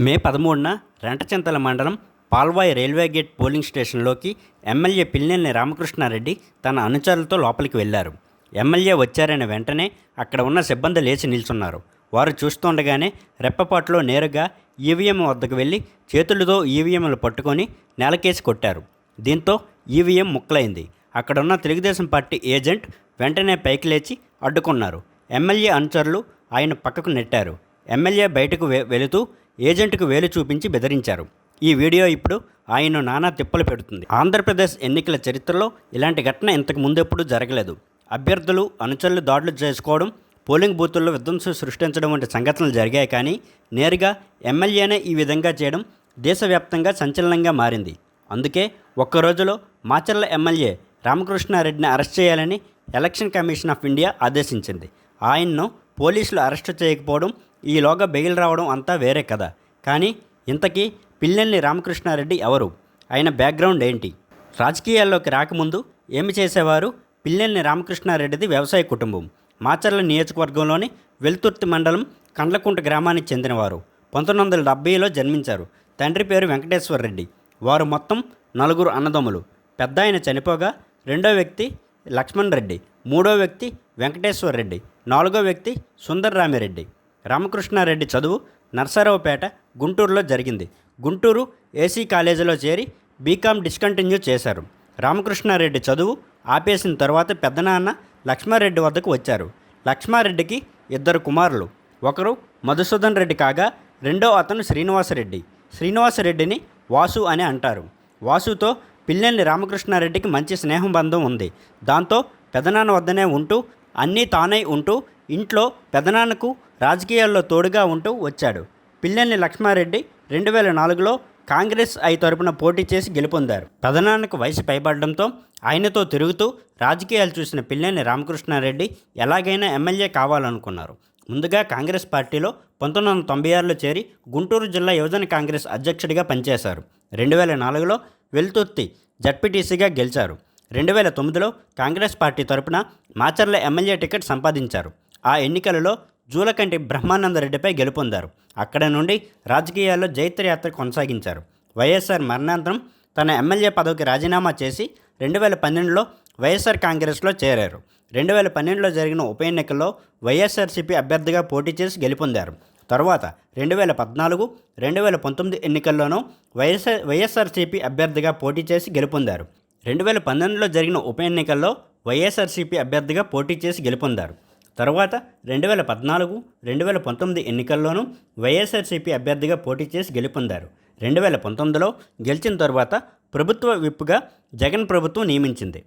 మే పదమూడున రెంటచింతల మండలం Palvai railway gate polling స్టేషన్లోకి ఎమ్మెల్యే పిల్లినేని రామకృష్ణారెడ్డి తన అనుచరులతో లోపలికి వెళ్ళారు ఎమ్మెల్యే వచ్చారని వెంటనే అక్కడ ఉన్న సిబ్బంది లేచి నిల్చున్నారు. వారు చూస్తుండగానే రెప్పపాట్లో నేరుగా ఈవీఎం వద్దకు వెళ్ళి చేతులతో ఈవీఎంలు పట్టుకొని నేలకేసి కొట్టారు. దీంతో ఈవీఎం ముక్కలైంది. అక్కడున్న తెలుగుదేశం పార్టీ ఏజెంట్ వెంటనే పైకి లేచి అడ్డుకున్నారు. ఎమ్మెల్యే అనుచరులు ఆయన పక్కకు నెట్టారు. ఎమ్మెల్యే బయటకు వె- వెళుతూ ఏజెంట్కు వేలు చూపించి బెదిరించారు. ఈ వీడియో ఇప్పుడు ఆయన నానా తిప్పలు పెడుతుంది. ఆంధ్రప్రదేశ్ ఎన్నికల చరిత్రలో ఇలాంటి ఘటన ఇంతకు ముందెప్పుడు జరగలేదు. అభ్యర్థులు అనుచరులు దాడులు చేసుకోవడం పోలింగ్ బూతుల్లో విధ్వంసం సృష్టించడం వంటి సంఘటనలు జరిగాయి కానీ నేరుగా ఎమ్మెల్యేనే ఈ విధంగా చేయడం దేశవ్యాప్తంగా సంచలనంగా మారింది. అందుకే ఒక్క రోజులో మాచర్ల ఎమ్మెల్యే రామకృష్ణారెడ్డిని అరెస్ట్ చేయాలని ఎలక్షన్ కమిషన్ ఆఫ్ ఇండియా ఆదేశించింది. ఆయన్ను పోలీసులు అరెస్టు చేయకపోవడం ఈలోగా బెయిల్ రావడం అంతా వేరే కథ కానీ ఇంతకీ పిల్లల్ని రామకృష్ణారెడ్డి ఎవరు? ఆయన బ్యాక్గ్రౌండ్ ఏంటి? రాజకీయాల్లోకి రాకముందు ఏమి చేసేవారు? పిల్లల్ని రామకృష్ణారెడ్డిది వ్యవసాయ కుటుంబం. మాచర్ల నియోజకవర్గంలోని వెల్తుర్తి మండలం కండ్లకుంట గ్రామానికి చెందినవారు. పంతొమ్మిది వందల డెబ్బైలో జన్మించారు. తండ్రి పేరు వెంకటేశ్వర రెడ్డి వారు మొత్తం నలుగురు అన్నదమ్ములు. పెద్ద ఆయన చనిపోగా రెండో వ్యక్తి లక్ష్మణ్ రెడ్డి మూడో వ్యక్తి వెంకటేశ్వర రెడ్డి నాలుగో వ్యక్తి సుందర్ రామిరెడ్డి రామకృష్ణారెడ్డి చదువు నర్సరావుపేట గుంటూరులో జరిగింది. గుంటూరు ఏసీ కాలేజీలో చేరి బీకామ్ డిస్కంటిన్యూ చేశారు. రామకృష్ణారెడ్డి చదువు ఆపేసిన తర్వాత పెద్దనాన్న లక్ష్మారెడ్డి వద్దకు వచ్చారు. లక్ష్మారెడ్డికి ఇద్దరు కుమారులు. ఒకరు మధుసూదన్ రెడ్డి కాగా రెండో అతను శ్రీనివాసరెడ్డి. శ్రీనివాసరెడ్డిని వాసు అని అంటారు. వాసుతో పిల్లల్ని రామకృష్ణారెడ్డికి మంచి స్నేహం బంధం ఉంది. దాంతో పెదనాన్న వద్దనే ఉంటూ అన్నీ తానై ఉంటూ ఇంట్లో పెదనాన్నకు రాజకీయాల్లో తోడుగా ఉంటూ వచ్చాడు. పిల్లల్ని లక్ష్మారెడ్డి రెండు వేల నాలుగులో కాంగ్రెస్ ఐ తరపున పోటీ చేసి గెలుపొందారు. పెదనాన్నకు వయసు పైబడడంతో ఆయనతో తిరుగుతూ రాజకీయాలు చూసిన పిల్లెల్ని రామకృష్ణారెడ్డి ఎలాగైనా ఎమ్మెల్యే కావాలనుకున్నారు. ముందుగా కాంగ్రెస్ పార్టీలో పంతొమ్మిది వందల తొంభై ఆరులో చేరి గుంటూరు జిల్లా యువజన కాంగ్రెస్ అధ్యక్షుడిగా పనిచేశారు. రెండు వేల నాలుగులో వెల్తుర్తి జడ్పీటీసీగా గెలిచారు. రెండు వేల తొమ్మిదిలో కాంగ్రెస్ పార్టీ తరపున మాచర్ల ఎమ్మెల్యే టికెట్ సంపాదించారు. ఆ ఎన్నికలలో జూలకంటి బ్రహ్మానందరెడ్డిపై గెలుపొందారు. అక్కడ నుండి రాజకీయాల్లో జైత్రయాత్ర కొనసాగించారు. వైఎస్ఆర్ మరణాంతరం తన ఎమ్మెల్యే పదవికి రాజీనామా చేసి రెండు వేల పన్నెండులో వైఎస్ఆర్ కాంగ్రెస్లో చేరారు. రెండు వేల పన్నెండులో జరిగిన ఉప ఎన్నికల్లో వైఎస్ఆర్సీపీ అభ్యర్థిగా పోటీ చేసి గెలుపొందారు. తర్వాత రెండు వేల పద్నాలుగు రెండు వేల పంతొమ్మిది ఎన్నికల్లోనూ వైఎస్ఆర్ వైఎస్ఆర్సీపీ అభ్యర్థిగా పోటీ చేసి గెలుపొందారు. రెండు వేల పంతొమ్మిదిలో జరిగిన ఉప ఎన్నికల్లో వైఎస్ఆర్సీపీ అభ్యర్థిగా పోటీ చేసి గెలుపొందారు. తర్వాత రెండు వేల పద్నాలుగు రెండు వేల పంతొమ్మిది ఎన్నికల్లోనూ వైఎస్ఆర్సీపీ అభ్యర్థిగా పోటీ చేసి గెలుపొందారు. రెండు వేల పంతొమ్మిదిలో గెలిచిన తర్వాత ప్రభుత్వ విప్పుగా జగన్ ప్రభుత్వం నియమించింది.